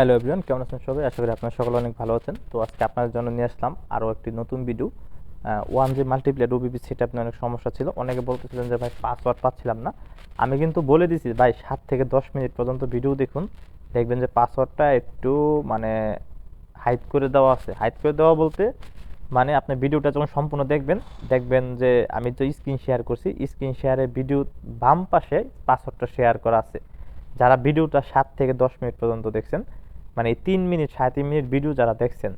Hello everyone কেমন আছেন সবাই? আশা করি আপনারা সকলে অনেক ভালো আছেন। তো আজকে আপনাদের জন্য নিয়ে আসলাম আরও একটি নতুন video one G multiplayer OBP set আপনি অনেক সমস্যা ছিল, অনেকে বলতেছিলেন যে, ভাই পাসওয়ার্ড পাচ্ছিলাম না। আমি কিন্তু বলে দিছি, ভাই, সাত থেকে দশ মিনিট পর্যন্ত ভিডিও দেখুন। দেখবেন যে পাসওয়ার্ডটা একটু মানে হাইড করে দেওয়া আছে। হাইড করে দেওয়া বলতে মানে আপনি ভিডিওটা যখন সম্পূর্ণ দেখবেন দেখবেন যে, আমি তো স্ক্রিন শেয়ার করছি স্ক্রিন শেয়ারে ভিডিও বাম পাশে পাসওয়ার্ডটা শেয়ার করা আছে। যারা ভিডিওটা সাত থেকে দশ মিনিট পর্যন্ত দেখছেন মানে তিন মিনিট, সাড়ে তিন মিনিট ভিডিও যারা দেখছেন,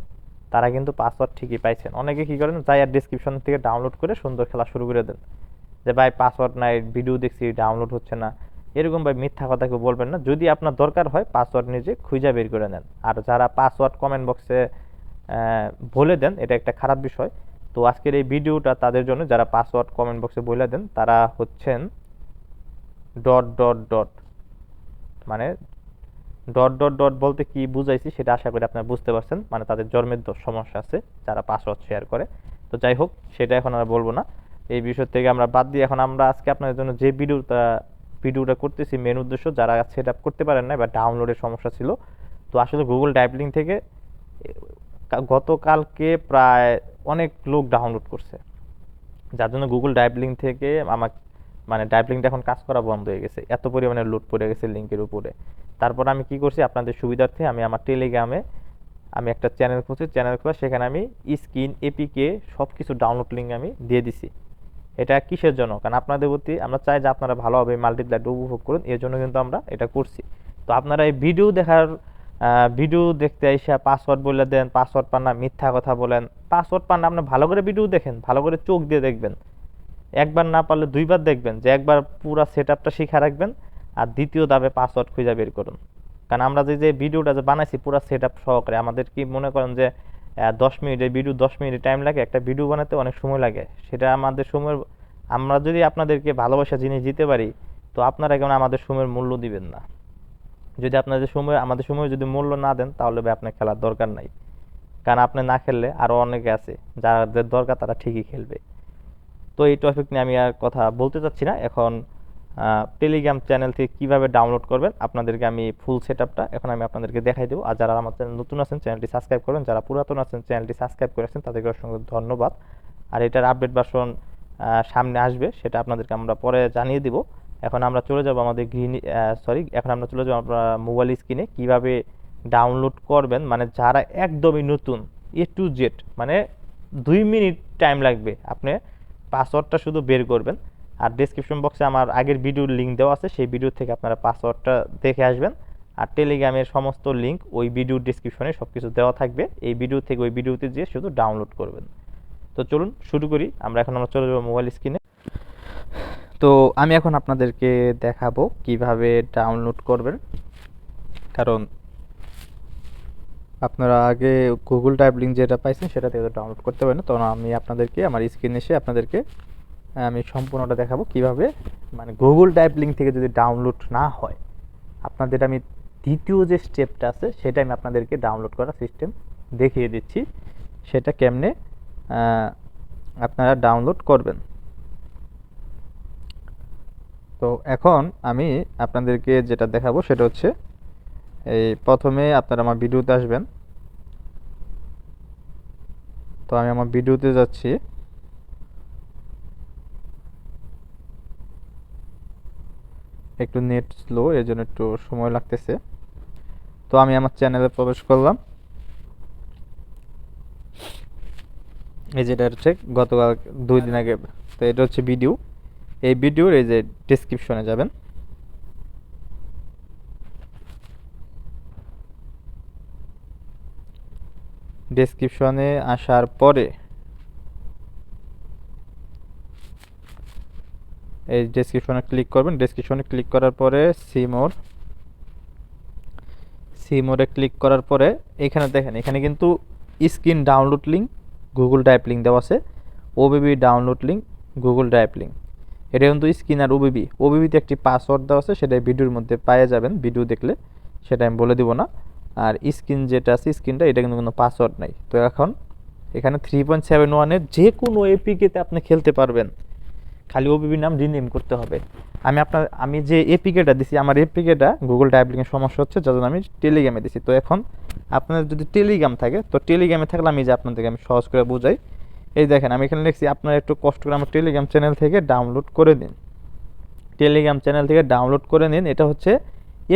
তারা কিন্তু পাসওয়ার্ড ঠিকই পাইছেন। অনেকে কী করেন যাই আর ডিসক্রিপশন থেকে ডাউনলোড করে সুন্দর খেলা শুরু করে দেন। যে ভাই পাসওয়ার্ড নাই ভিডিও দেখছি ডাউনলোড হচ্ছে না। এরকম ভাই মিথ্যা কথা কেউ বলবেন না। যদি আপনার দরকার হয় পাসওয়ার্ড নিজে খুঁজে বের করে নেন। আর যারা পাসওয়ার্ড কমেন্ট বক্সে বলে দেন, এটা একটা খারাপ বিষয়। তো আজকের এই ভিডিওটা তাদের জন্য, যারা পাসওয়ার্ড কমেন্ট বক্সে বলে দেন, তারা হচ্ছেন ডট ডট ডট মানে ডট ডট ডট বলতে কি বুঝাইছি সেটা আশা করি আপনারা বুঝতে পারছেন। মানে তাদের জন্মের সমস্যা আছে, যারা পাসওয়ার্ড শেয়ার করে। তো যাই হোক, সেটা এখন আর বলব না। এই বিষয় থেকে আমরা বাদ দিয়ে এখন আমরা আজকে আপনাদের জন্য যে ভিডিওটা ভিডিওটা করতেছি মেন উদ্দেশ্য যারা সেট আপ করতে পারেন না বা ডাউনলোডের সমস্যা ছিল, তো আসলে গুগল টাইপলিং থেকে গতকালকে প্রায় অনেক লোক ডাউনলোড করছে। যার জন্য গুগল ড্রাইভ লিঙ্ক থেকে আমার মানে ড্রাইভ লিঙ্কটা এখন কাজ করা বন্ধ হয়ে গেছে। এত পরিমাণে লোড পড়ে গেছে লিঙ্কের উপরে। তারপর আমি কি করছি? আপনাদের সুবিধার্থে আমি আমার টেলিগ্রামে আমি একটা চ্যানেল খুঁজছি। চ্যানেল খুলে সেখানে আমি স্ক্রিন এপিকে সব কিছু ডাউনলোড লিঙ্ক আমি দিয়ে দিছি। এটা কিসের জন্য? কারণ আপনাদের প্রতি আমরা চাই যে আপনারা ভালোভাবে মাল্টিপ্লাইট উপভোগ করুন। এর জন্য কিন্তু আমরা এটা করছি। তো আপনারা এই ভিডিও দেখার ভিডিও দেখতে এসে পাসওয়ার্ড বলে দেন পাসওয়ার্ড পান না, মিথ্যা কথা বলেন। পাসওয়ার্ড পান না, আপনি ভালো করে ভিডিও দেখেন, ভালো করে চোখ দিয়ে দেখবেন। একবার না পারলে দুইবার দেখবেন যে একবার পুরো সেট আপটা শিখে রাখবেন আর দ্বিতীয় ধাপে পাসওয়ার্ড খুঁজে বের করুন। কারণ আমরা যে যে ভিডিওটা যে বানাইছি পুরো সেট আপ সহকারে আমাদের কি মনে করেন যে দশ মিনিটের ভিডিও দশ মিনিট টাইম লাগে, একটা ভিডিও বানাতে অনেক সময় লাগে। সেটা আমাদের সময় আমরা যদি আপনাদেরকে ভালোবাসা জিনিস দিতে পারি, তো আপনারা কেমন আমাদের সময়ের মূল্য দিবেন না? যদি আপনাদের সময়, আমাদের সময় যদি মূল্য না দেন, তাহলে আপনার খেলার দরকার নাই। কারণ আপনি না খেললে আরও অনেকে আছে, যাদের দরকার তারা ঠিকই খেলবে। তো এই টপিক নিয়ে আমি আর কথা বলতে চাচ্ছি না। এখন টেলিগ্রাম চ্যানেল থেকে কীভাবে ডাউনলোড করবেন, আপনাদেরকে আমি ফুল সেট এখন আমি আপনাদেরকে দেখাই দেবো। আর যারা আমার চ্যানেল নতুন আছেন চ্যানেলটি সাবস্ক্রাইব করবেন, যারা পুরাতন আছেন চ্যানেলটি সাবস্ক্রাইব করেছেন তাদেরকে অসংখ্য ধন্যবাদ। আর এটার আপডেট ভার্সন সামনে আসবে, সেটা আপনাদেরকে আমরা পরে জানিয়ে দিব। এখন আমরা চলে যাব আমাদের গ্রিন সরি এখন আমরা চলে যাব আমরা মোবাইল স্ক্রিনে কীভাবে ডাউনলোড করবেন। মানে যারা একদমই নতুন এ টু জেড মানে দুই মিনিট টাইম লাগবে। আপনি পাসওয়ার্ডটা শুধু বের করবেন। আর ডেসক্রিপশন বক্সে আমার আগের ভিডিওর লিঙ্ক দেওয়া আছে, সেই ভিডিও থেকে আপনারা পাসওয়ার্ডটা দেখে আসবেন। আর টেলিগ্রামের সমস্ত লিঙ্ক ওই ভিডিওর ডিসক্রিপশনে সব কিছু দেওয়া থাকবে। এই ভিডিও থেকে ওই ভিডিওতে যেয়ে শুধু ডাউনলোড করবেন। তো চলুন শুরু করি। আমরা এখন আমরা চলে যাব মোবাইল স্ক্রিনে তো আমি এখন আপনাদেরকে দেখাবো কীভাবে ডাউনলোড করবেন। কারণ আপনারা আগে গুগল টাইপ লিঙ্ক যেটা পাইছেন, সেটা থেকে ডাউনলোড করতে পারেন। তখন আমি আপনাদেরকে, আমার স্ক্রিনে এসে আপনাদেরকে আমি সম্পূর্ণটা দেখাবো কীভাবে। মানে গুগল টাইপ লিঙ্ক থেকে যদি ডাউনলোড না হয়, আপনাদের আমি দ্বিতীয় যে স্টেপটা আছে, সেটা আমি আপনাদেরকে ডাউনলোড করার সিস্টেম দেখিয়ে দিচ্ছি। সেটা কেমনে আপনারা ডাউনলোড করবেন। তো এখন আমি আপনাদেরকে যেটা দেখাবো, সেটা হচ্ছে এই প্রথমে আপনারা আমার ভিডিওতে আসবেন। তো আমি আমার ভিডিওতে যাচ্ছি। একটু নেট স্লো এর জন্য একটু সময় লাগতেছে। তো আমি আমার চ্যানেলে প্রবেশ করলাম। এই যেটা হচ্ছে গতকাল দুই দিন আগে, তো এটা হচ্ছে ভিডিও। এই ভিডিওর এই যে ডেসক্রিপশনে যাবেন। ডেসক্রিপশনে আসার পরে, এই ডেসক্রিপশনে ক্লিক করবেন। ডেসক্রিপশনে ক্লিক করার পরে সিমোর সিমোরে ক্লিক করার পরে এখানে দেখেন, এখানে কিন্তু screen download link Google drive link দেওয়া আছে। OBB download link Google drive link এটা কিন্তু স্ক্রিন আর ওবিবি ওবিবিতে একটি পাসওয়ার্ড দেওয়া আছে, সেটা ভিডিওর মধ্যে পেয়ে যাবেন। ভিডিও দেখলে, সেটা আমি বলে দিব না। আর স্ক্রিন যেটা আছে স্ক্রিনটা এটা কিন্তু কোনো পাসওয়ার্ড নাই। তো এখন এখানে থ্রি পয়েন্ট সেভেন ওয়ানের যে কোনো এপিকেতে আপনি খেলতে পারবেন। খালি ওবিবি নাম রিনেম করতে হবে। আমি আপনার, আমি যে এপিকেটা দিছি, আমার এপিকেটা গুগল টাইপলিংয়ের সমস্যা হচ্ছে, যার জন্য আমি টেলিগ্রামে দিছি। তো এখন আপনার যদি টেলিগ্রাম থাকে, তো টেলিগ্রামে থাকলে আমি যে আপনাদেরকে আমি সহজ করে বোঝাই। এই দেখেন, আমি এখানে লিখছি, আপনারা একটু কষ্ট করে আমার টেলিগ্রাম চ্যানেল থেকে ডাউনলোড করে দিন টেলিগ্রাম চ্যানেল থেকে ডাউনলোড করে নিন, এটা হচ্ছে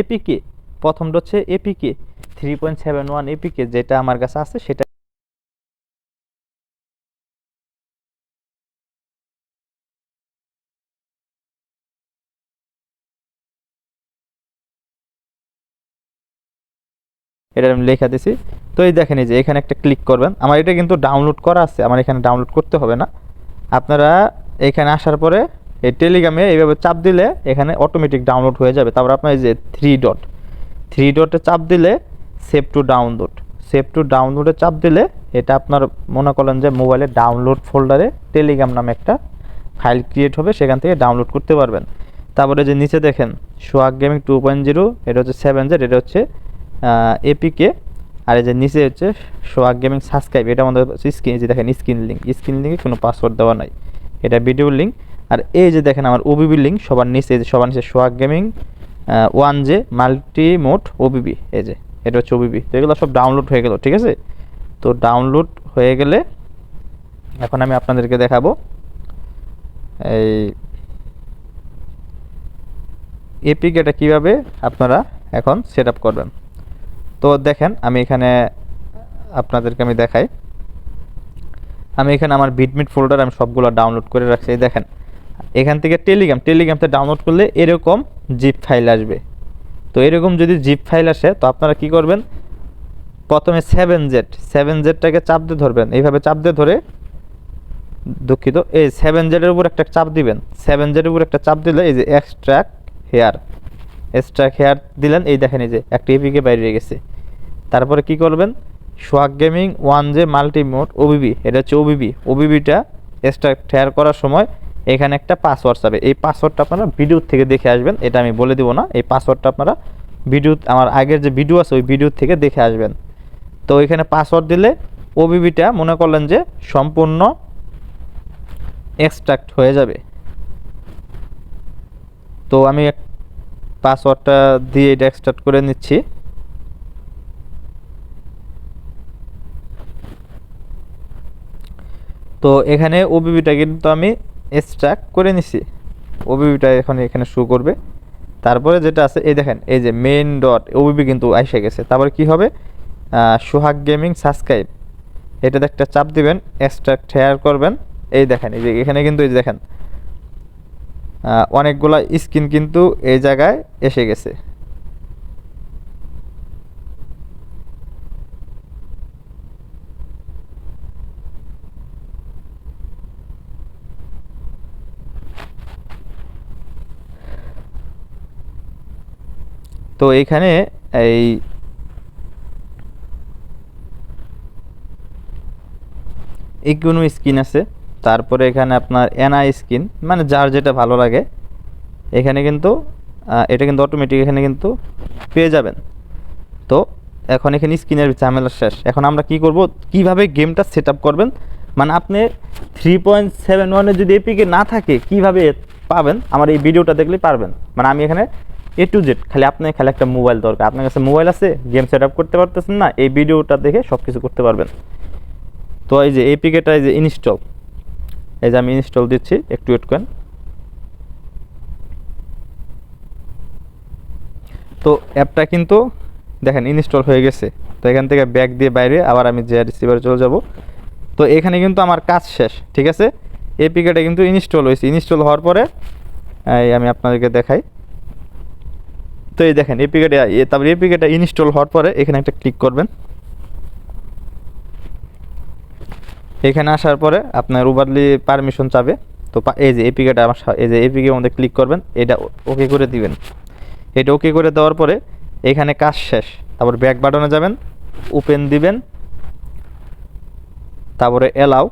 এপিকে প্রথমটা হচ্ছে APK three point seven one APK যেটা আমার কাছে আছে, সেটা এটা আমি লেখা দিছি। তো এই দেখেন এই যে এখানে একটা ক্লিক করবেন। আমার এটা কিন্তু ডাউনলোড করা আছে, আমার এখানে ডাউনলোড করতে হবে না। আপনারা এখানে আসার পরে এই টেলিগ্রামে এইভাবে চাপ দিলে এখানে অটোমেটিক ডাউনলোড হয়ে যাবে। তারপর আপনার এই যে থ্রি ডট থ্রি ডটে চাপ দিলে save to download save to ডাউনলোডে চাপ দিলে এটা আপনার মনে করলেন যে মোবাইলে ডাউনলোড ফোল্ডারে টেলিগ্রাম নামে একটা ফাইল ক্রিয়েট হবে, সেখান থেকে ডাউনলোড করতে পারবেন। তারপরে যে নিচে দেখেন swag gaming two point zero এটা হচ্ছে সেভেন জেড এটা হচ্ছে এপিকে আর এই যে নিচে হচ্ছে সোয়াগ গেমিং সাবস্ক্রাইব এটা আমাদের স্ক্রিন যে দেখেন স্ক্রিন লিঙ্ক স্ক্রিন লিঙ্কে কোনো পাসওয়ার্ড দেওয়া নাই। এটা ভিডিও লিঙ্ক আর এই যে দেখেন আমার ওবিবি লিঙ্ক সবার নিচে সবার নিচে swag gaming one J multi mode OBB এই যে, এটা হচ্ছে ওবিবি তো এগুলো সব ডাউনলোড হয়ে গেল, ঠিক আছে? তো ডাউনলোড হয়ে গেলে এখন আমি আপনাদেরকে দেখাবো। এই এপিকেটা কীভাবে আপনারা এখন সেট করবেন? তো দেখেন, আমি এখানে আপনাদেরকে আমি দেখাই। আমি এখানে আমার বিটমিট ফোল্ডার আমি সবগুলো ডাউনলোড করে রাখছি দেখেন। এখান থেকে টেলিগ্রাম টেলিগ্রামতে ডাউনলোড করলে এরকম জিপ ফাইল আসবে। তো এরকম যদি জিপ ফাইল আসে, তো আপনারা কি করবেন? প্রথমে সেভেন জেড সেভেন জেডটাকে চাপ দিয়ে ধরবেন। এইভাবে চাপ দিয়ে ধরে দুঃখিত, এই সেভেন জেডের উপর একটা চাপ দিবেন। সেভেন জেডের উপর একটা চাপ দিলে এই যে এক্সট্রাক হেয়ার এক্সট্রাক হেয়ার দিলেন, এই দেখেন এই যে একটা এপিকে বাইরে গেছে। তারপরে কি করবেন? Swag gaming, one J multi mode OBB, এটা হচ্ছে ওবিবি। ওবিবিটা এক্সট্রাক্ট হেয়ার করার সময় এখানে একটা পাসওয়ার্ড যাবে এই পাসওয়ার্ডটা আপনারা ভিডিও থেকে দেখে আসবেন, এটা আমি বলে দিব না। এই পাসওয়ার্ডটা আপনারা ভিডিও আমার আগের যে ভিডিও আছে, ওই ভিডিও থেকে দেখে আসবেন। তো এখানে পাসওয়ার্ড দিলে ওবিবিটা মনে করলেন যে সম্পূর্ণ এক্সট্রাক্ট হয়ে যাবে। তো আমি পাসওয়ার্ডটা দিয়ে এটা এক্সট্রাক্ট করে নিচ্ছি। তো এখানে ওবিবিটা কিন্তু আমি এক্সট্রাক্ট করে নিছি। ওবিবিটা এখন এখানে শো করবে। তারপরে যেটা আছে, এই দেখেন, এই যে মেইন ডট ওবিবি কিন্তু আইসে গেছে। তারপরে কি হবে? সোহাগ গেমিং সাবস্ক্রাইব এটাতে একটা চাপ দিবেন এক্সট্রাক্ট শেয়ার করবেন। এই দেখেন, এই যে এখানে কিন্তু এই দেখেন অনেকগুলা স্কিন কিন্তু এই জায়গায় এসে গেছে। তো এখানে এই ইকুনো স্কিন আছে। তারপরে এখানে আপনার এনআই স্কিন মানে যার যেটা ভালো লাগে। এখানে কিন্তু এটা কিন্তু অটোমেটিক এখানে কিন্তু পেয়ে যাবেন। তো এখন এখানে স্ক্রিনের ঝামেলা শেষ। এখন আমরা কি করব? কীভাবে গেমটা সেট করবেন? মানে আপনি থ্রি পয়েন্ট সেভেন ওয়ানে যদি এপিকে না থাকে, কীভাবে পাবেন? আমার এই ভিডিওটা দেখলেই পারবেন। মানে আমি এখানে এ টু জেড খালি আপনার খালি একটা মোবাইল দরকার। আপনার কাছে মোবাইল আছে গেম সেট আপ করতে পারতেছেন না, এই ভিডিওটা দেখে সব কিছু করতে পারবেন। তো এই যে এপিকেটা এই যে ইনস্টল এই যে আমি ইনস্টল দিচ্ছি, একটু ওয়েট করেন। তো অ্যাপটা কিন্তু দেখেন ইনস্টল হয়ে গেছে। তো এখান থেকে ব্যাক দিয়ে বাইরে আবার আমি যে রিসিভারে চলে যাব। তো এখানে কিন্তু আমার কাজ শেষ, ঠিক আছে? এপিকেটা কিন্তু ইনস্টল হয়েছে। ইনস্টল হওয়ার পরে আমি আপনাদেরকে দেখাই। তো এই দেখেন এপিকেটা তারপরে এপিকেটা ইনস্টল হওয়ার পরে এখানে একটা ক্লিক করবেন। এখানে আসার পরে আপনার উবারলি পারমিশন চাবে। তো এই যে এপিকেটা আমার এই যে এপিকের মধ্যে ক্লিক করবেন, এটা ওকে করে দিবেন। এটা ওকে করে দেওয়ার পরে এখানে কাজ শেষ। তারপর ব্যাক বাটনে যাবেন ওপেন দিবেন, তারপরে এলাও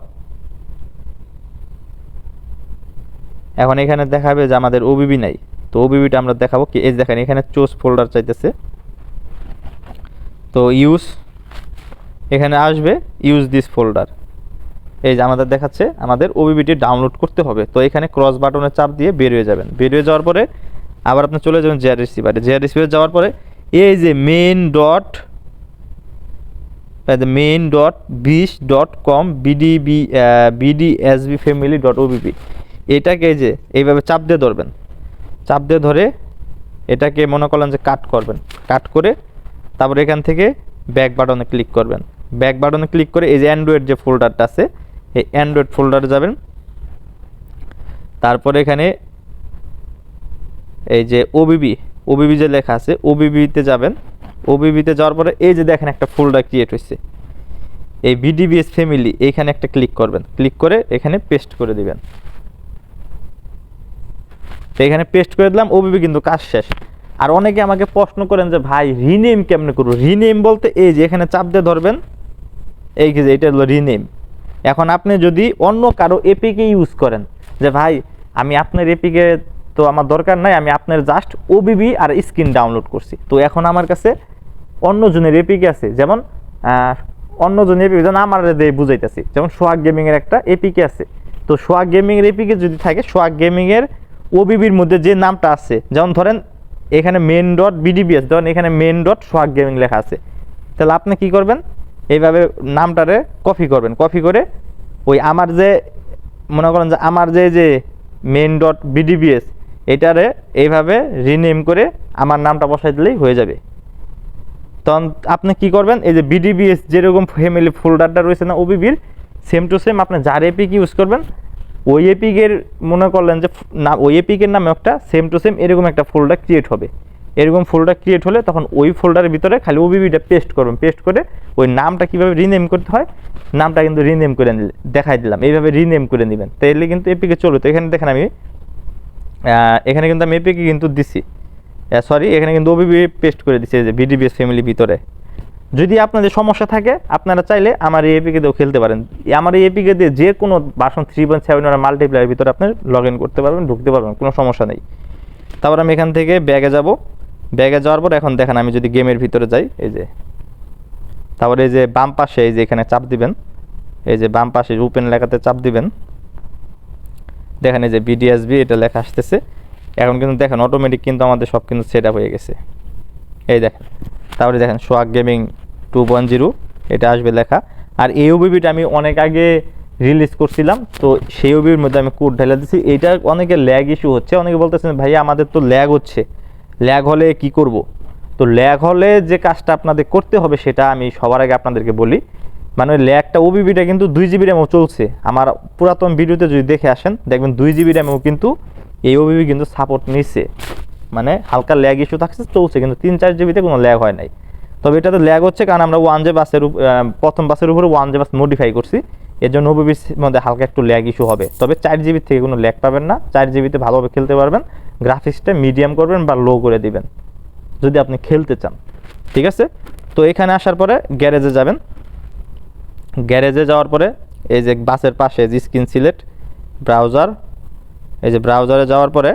এখন এখানে দেখাবে যে আমাদের ওবিবি নাই। তো ওবিবিটা আমরা দেখাবো কি, এই দেখেন, এখানে চোজ ফোল্ডার চাইতেছে। তো ইউজ এখানে আসবে ইউজ দিস ফোল্ডার এই যে আমাদের দেখাচ্ছে, আমাদের ওবিবিটি ডাউনলোড করতে হবে। তো এখানে ক্রস বাটনে চাপ দিয়ে বের হয়ে যাবেন। বের হয়ে যাওয়ার পরে আবার আপনি চলে যাবেন জেআর রিসিভারে জেআর রিসিভারে যাওয়ার পরে এই যে মেন ডট মেইন ডট বিশ dot com BDB BDSB family dot OBP এটাকে যে, এইভাবে চাপ দিয়ে ধরবেন। চাপ দিয়ে ধরে এটাকে মনে করলেন যে কাট করবেন। কাট করে তারপর এখান থেকে ব্যাক বাটনে ক্লিক করবেন। ব্যাক বাটনে ক্লিক করে এই যে অ্যান্ড্রয়েড যে ফোল্ডারটা আছে, এই অ্যান্ড্রয়েড ফোল্ডারে যাবেন। তারপরে এখানে এই যে ওবিবি ওবিবি যে লেখা আছে ওবিবিতে যাবেন। ওবিবিতে যাওয়ার পরে এই যে দেখেন একটা ফোল্ডার ক্রিয়েট হয়েছে। এই বিডিবিএস ফ্যামিলি এইখানে একটা ক্লিক করবেন। ক্লিক করে এখানে পেস্ট করে দিবেন। এখানে পেস্ট করে দিলাম ওবিবি কিন্তু কাজ শেষ। আর অনেকে আমাকে প্রশ্ন করেন যে ভাই রিনেম কেমনে করব? রিনেম বলতে এই যে এখানে চাপ দিয়ে ধরবেন। এই যে এটা হলো রিনেম এখন আপনি যদি অন্য কারও এপিকে ইউজ করেন যে ভাই আমি আপনার এপিকে তো আমার দরকার নাই আমি আপনার জাস্ট ওবিবি আর স্ক্রিন ডাউনলোড করছি। তো এখন আমার কাছে অন্যজনের এপিকে আছে যেমন আহ, অন্যজনের এপিকে যেমন আমার বুঝাইতেছি যেমন সোহাগ গেমিংয়ের একটা এপিকে আছে। তো সোহাগ গেমিংয়ের এপিকে যদি থাকে সোহাগ গেমিংয়ের ওবিবির মধ্যে যে নামটা আছে, যেমন ধরেন এখানে মেন ডট বিডিবিএস ধরেন এখানে মেন ডট সোহাগ গেমিং লেখা আছে। তাহলে আপনি কি করবেন? এইভাবে নামটারে কপি করবেন। কপি করে ওই আমার যে, মনে করেন যে আমার যে যে মেন ডট বিডিবিএস এটারে এইভাবে রিনেম করে আমার নামটা বসাই দিলেই হয়ে যাবে। তখন আপনি কি করবেন? এই যে বিডিবিএস যেরকম ফ্যামিলি ফোল্ডারটা রয়েছে না ওবিবির সেম টু সেম আপনি যার এপিক ইউজ করবেন ওই এপিকের মনে করলেন যে না ওই এপিকের নামে একটা সেম টু সেম এরকম একটা ফোল্ডার ক্রিয়েট হবে। এরকম ফোল্ডার ক্রিয়েট হলে তখন ওই ফোল্ডারের ভিতরে খালি ওবিবিটা পেস্ট করবেন। পেস্ট করে ওই নামটা কীভাবে রিনেম করতে হয়, নামটা কিন্তু রিনেম করে নিলে দেখাই দিলাম। এইভাবে রিনেম করে নেবেন তাইলে কিন্তু এপিকে চলবে। তো এখানে দেখেন আমি এখানে কিন্তু আমি এপিকে কিন্তু দিছি। সরি এখানে কিন্তু ওবিবি পেস্ট করে দিছি। যে বিডিবিএস ফ্যামিলির ভিতরে। যদি আপনাদের সমস্যা থাকে, আপনারা চাইলে আমার এই এপিকে দিয়েও খেলতে পারেন। আমার এই এপিকে দিয়ে যে কোনো বাসন থ্রি পয়েন্ট সেভেন মাল্টিপ্লায়ের ভিতরে আপনি লগ ইন করতে পারবেন, ঢুকতে পারবেন, কোনো সমস্যা নেই। তারপর আমি এখান থেকে ব্যাগে যাব। ব্যাগে যাওয়ার পর এখন দেখেন আমি যদি গেমের ভিতরে যাই, এই যে। তারপরে এই যে বাম পাশে, এই যে এখানে চাপ দিবেন। এই যে বাম পাশে ওপেন লেখাতে চাপ দিবেন। দেখেন এই যে বিডিএসবি এটা লেখা আসতেছে। এখন কিন্তু দেখেন অটোমেটিক কিন্তু আমাদের সব কিন্তু সেট আপ হয়ে গেছে। এই দেখেন। তারপরে দেখেন swag gaming two one zero এটা আসবে লেখা। আর এই ওবিবিটা আমি অনেক আগে রিলিজ করছিলাম, তো সেই ওবির মধ্যে আমি কোড ঢেলে দিচ্ছি এটা অনেকে ল্যাগ ইস্যু হচ্ছে, অনেকে বলতেছেন, ভাইয়া, আমাদের তো ল্যাগ হচ্ছে। ল্যাগ হলে কি করব? তো ল্যাগ হলে যে কাজটা আপনাদের করতে হবে, সেটা আমি সবার আগে আপনাদেরকে বলি। মানে ল্যাগটা ওবিবিটা কিন্তু দুই জিবি র্যামও চলছে। আমার পুরাতন ভিডিওতে যদি দেখে আসেন, দেখবেন দুই জিবি র্যামেও কিন্তু এই ওবিবি কিন্তু সাপোর্ট নিচ্ছে মানে হালকা ল্যাগ ইস্যু থাকছে, চলছে, কিন্তু তিন চার জিবিতে কোনো ল্যাগ হয় নাই। তবে এটাতে ল্যাগ হচ্ছে কারণ আমরা ওয়ান জে বাসের প্রথম বাসের উপরে ওয়ান জে বাস মডিফাই করছি। এর জন্য ওবিবির মধ্যে হালকা একটু ল্যাগ ইস্যু হবে। তবে চার জিবির থেকে কোনো ল্যাগ পাবেন না। চার জিবিতে ভালোভাবে খেলতে পারবেন। গ্রাফিক্সটা মিডিয়াম করবেন বা লো করে দিবেন। যদি আপনি খেলতে চান। ঠিক আছে? তো এখানে আসার পরে গ্যারেজে যাবেন। গ্যারেজে যাওয়ার পরে এই যে বাসের পাশে যে স্ক্রিন সিলেক্ট ব্রাউজার এই যে ব্রাউজারে যাওয়ার পরে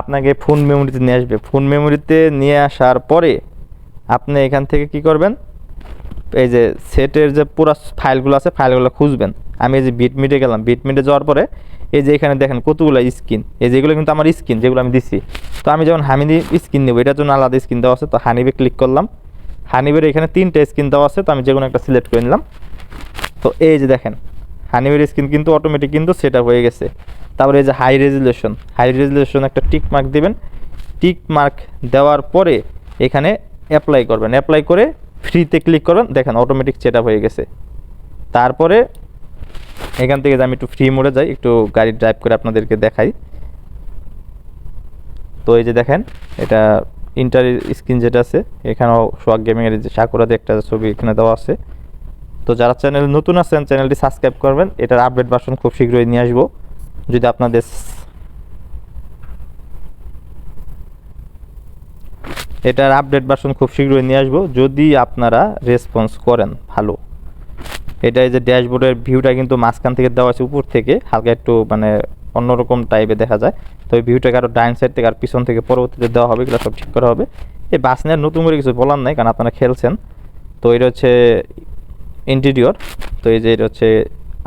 আপনাকে ফোন মেমোরিতে নিয়ে আসবে। ফোন মেমোরিতে নিয়ে আসার পরে আপনি এখান থেকে কি করবেন? এই যে সেটের যে পুরো ফাইলগুলো আছে, ফাইলগুলো খুঁজবেন। আমি এই যে বিটমিটে গেলাম। বিটমিটে যাওয়ার পরে এই যে এখানে দেখেন কতগুলো স্কিন এই যেগুলো কিন্তু আমার স্কিন যেগুলো আমি দিছি। তো আমি যেমন হামিদি স্কিন নেব, এটার জন্য আলাদা স্কিন দেওয়া আছে। তো হানিবে ক্লিক করলাম। হানিবের এখানে তিনটে স্কিন দেওয়া আছে। তো আমি যে কোনো একটা সিলেক্ট করে নিলাম। তো এই যে দেখেন হানিবের স্কিন কিন্তু অটোমেটিক কিন্তু সেট হয়ে গেছে। তারপরে এই যে হাই রেজুলেশন হাই রেজুলেশন একটা টিক মার্ক দিবেন। টিক মার্ক দেওয়ার পরে এখানে অ্যাপ্লাই করবেন। অ্যাপ্লাই করে ফ্রিতে ক্লিক করবেন দেখেন অটোমেটিক সেট হয়ে গেছে। তারপরে এখান থেকে আমি একটু ফ্রি মোডে যাই, একটু গাড়ি ড্রাইভ করে আপনাদেরকে দেখাই। তো এই যে দেখেন, এটা ইন্টার স্ক্রিন যেটা আছে, এখানেও সোয়াগ গেমিংয়ের যে সাকুরাতে একটা ছবি এখানে দেওয়া আছে। তো যারা চ্যানেল নতুন আছেন চ্যানেলটি সাবস্ক্রাইব করবেন। এটার আপডেট ভার্সন খুব শীঘ্রই নিয়ে আসব। যদি আপনাদের এটার আপডেট ভার্সন খুব শীঘ্রই নিয়ে আসব। যদি আপনারা রেসপন্স করেন, ভালো। এটা এই যে ড্যাশবোর্ডের ভিউটা কিন্তু মাঝখান থেকে দেওয়া আছে উপর থেকে, হালকা একটু মানে অন্যরকম টাইপে দেখা যায়। তো এই ভিউটাকে আরও ডাইন সাইড থেকে আর পিছন থেকে পরবর্তীতে দেওয়া হবে, এগুলো সব ঠিক করা হবে। এই বাস নিয়ে নতুন করে কিছু বলার নাই, কারণ আপনারা খেলছেন। তো এটা হচ্ছে ইন্টেরিয়র তো এই যে এটা হচ্ছে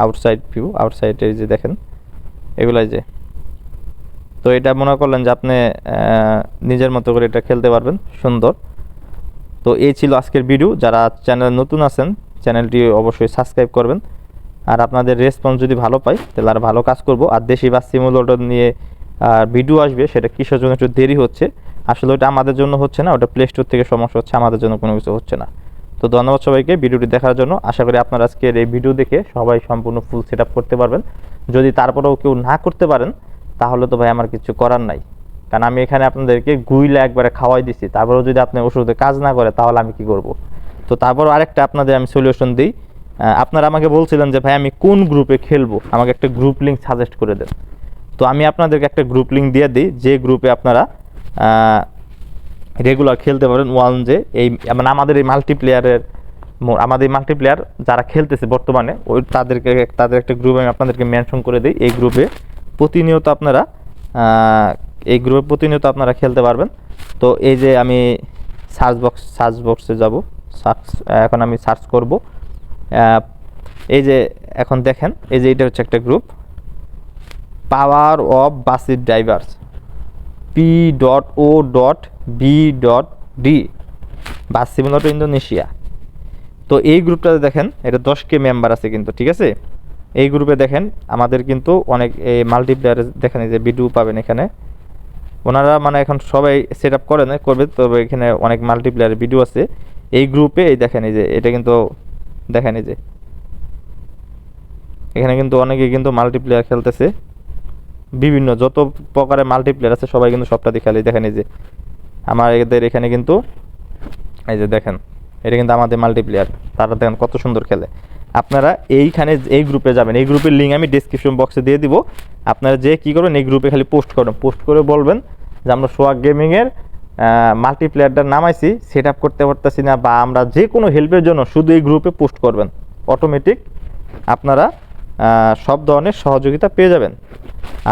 আউটসাইড ভিউ আউটসাইডে যে দেখেন, এগুলাই যে তো এটা মনে করলেন যে আপনি নিজের মতো করে এটা খেলতে পারবেন, সুন্দর। তো এই ছিল আজকের ভিডিও যারা চ্যানেল নতুন আছেন চ্যানেলটি অবশ্যই সাবস্ক্রাইব করবেন। আর আপনাদের রেসপন্স যদি ভালো পাই, তাহলে আর ভালো কাজ করব। আর দেশি বা সিমুলেটর নিয়ে আর ভিডিও আসবে, সেটা কিসের জন্য একটু দেরি হচ্ছে। আসলে ওটা আমাদের জন্য হচ্ছে না, ওটা প্লে স্টোর থেকে সমস্যা হচ্ছে, আমাদের জন্য কোনো কিছু হচ্ছে না। তো ধন্যবাদ সবাইকে ভিডিওটি দেখার জন্য। আশা করি আপনারা আজকের এই ভিডিও দেখে সবাই সম্পূর্ণ ফুল সেট করতে পারবেন। যদি তারপরেও কেউ না করতে পারেন তাহলে তো ভাই আমার কিছু করার নাই। কারণ আমি এখানে আপনাদেরকে গুইলে একবারে খাওয়াই দিছি। তারপরেও যদি আপনি ওষুধে কাজ না করে, তাহলে আমি কি করব? তো তারপর আরেকটা আপনাদের আমি সলিউশন দিই। আপনারা আমাকে বলছিলেন যে, ভাই, আমি কোন গ্রুপে খেলব? আমাকে একটা গ্রুপ লিঙ্ক সাজেস্ট করে দেন। তো আমি আপনাদেরকে একটা গ্রুপ লিঙ্ক দিয়ে দিই। যে গ্রুপে আপনারা রেগুলার খেলতে পারেন ওয়ান যে এই মানে আমাদের এই মাল্টিপ্লেয়ারের আমাদের মাল্টিপ্লেয়ার যারা খেলতেছে বর্তমানে, ওই তাদেরকে, তাদের একটা গ্রুপ আমি আপনাদেরকে মেনশন করে দিই। এই গ্রুপে প্রতিনিয়ত আপনারা এই গ্রুপে প্রতিনিয়ত আপনারা খেলতে পারবেন। তো এই যে আমি সার্চ বক্স সার্চ বক্সে যাব। সার্চ এখন আমি সার্চ করব। এই যে এখন দেখেন, এই যে এটা হচ্ছে একটা group power of Basir drivers P dot O dot B dot D bus simulator Indonesia তো এই গ্রুপটাতে দেখেন, এটা দশ কে মেম্বার আছে কিন্তু, ঠিক আছে? এই গ্রুপে দেখেন, আমাদের কিন্তু অনেক এই মাল্টিপ্লেয়ার দেখেন যে ভিডিও পাবেন এখানে। ওনারা মানে এখন সবাই সেট আপ করে না, করবে, তবে এখানে অনেক মাল্টিপ্লেয়ার ভিডিও আছে। এই গ্রুপে এই দেখেন এই যে, এটা কিন্তু দেখেন এই যে। এখানে কিন্তু অনেকে কিন্তু মাল্টিপ্লেয়ার খেলতেছে। বিভিন্ন যত প্রকারের মাল্টিপ্লেয়ার আছে, সবাই কিন্তু সবটা খেলে দেখেন এই যে। আমার এদের এখানে কিন্তু এই যে দেখেন। এটা কিন্তু আমাদের মাল্টিপ্লেয়ার তারা দেখেন কত সুন্দর খেলে। আপনারা এইখানে এই গ্রুপে যাবেন। এই গ্রুপের লিঙ্ক আমি ডিসক্রিপশন বক্সে দিয়ে দিব। আপনারা যে কী করবেন, এই গ্রুপে খালি পোস্ট করবেন। পোস্ট করে বলবেন যে, আমরা সোয়াগ গেমিংয়ের মাল্টিপ্লেয়ারটা নামাইছি। সেট আপ করতে পারতেছি না বা আমরা যে কোনো হেল্পের জন্য শুধু এই গ্রুপে পোস্ট করবেন। অটোমেটিক আপনারা সব ধরনের সহযোগিতা পেয়ে যাবেন।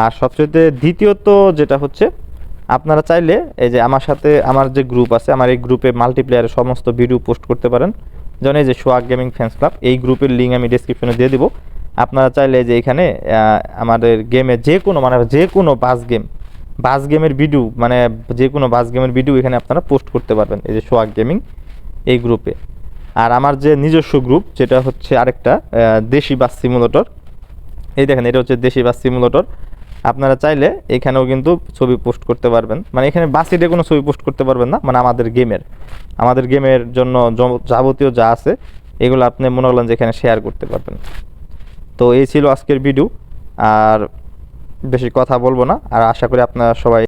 আর সবচেয়ে দ্বিতীয়ত যেটা হচ্ছে আপনারা চাইলে এই যে আমার সাথে আমার যে গ্রুপ আছে, আমার এই গ্রুপে মাল্টিপ্লেয়ারের সমস্ত ভিডিও পোস্ট করতে পারেন। যেমন এই যে সোয়াগ গেমিং ফ্যান্স ক্লাব এই গ্রুপের লিঙ্ক আমি ডিসক্রিপশনে দিয়ে দিব। আপনারা চাইলে যে এখানে আমাদের গেমে যে কোনো মানে যে কোনো বাস গেম বাস গেমের ভিডিও মানে যে কোনো বাস গেমের ভিডিও এখানে আপনারা পোস্ট করতে পারবেন, এই যে সোয়াগ গেমিং এই গ্রুপে আর আমার যে নিজস্ব গ্রুপ যেটা হচ্ছে আরেকটা দেশি বাস সিমুলেটর এই দেখেন, এটা হচ্ছে দেশি বাস সিমুলেটর আপনারা চাইলে এখানেও কিন্তু ছবি পোস্ট করতে পারবেন। মানে এখানে বাসিডে কোনো ছবি পোস্ট করতে পারবেন না মানে আমাদের গেমের। আমাদের গেমের জন্য যাবতীয় যা আছে, এগুলো আপনি মনে করলেন যে এখানে শেয়ার করতে পারবেন। তো এই ছিল আজকের ভিডিও আর বেশি কথা বলব না, আর আশা করি আপনারা সবাই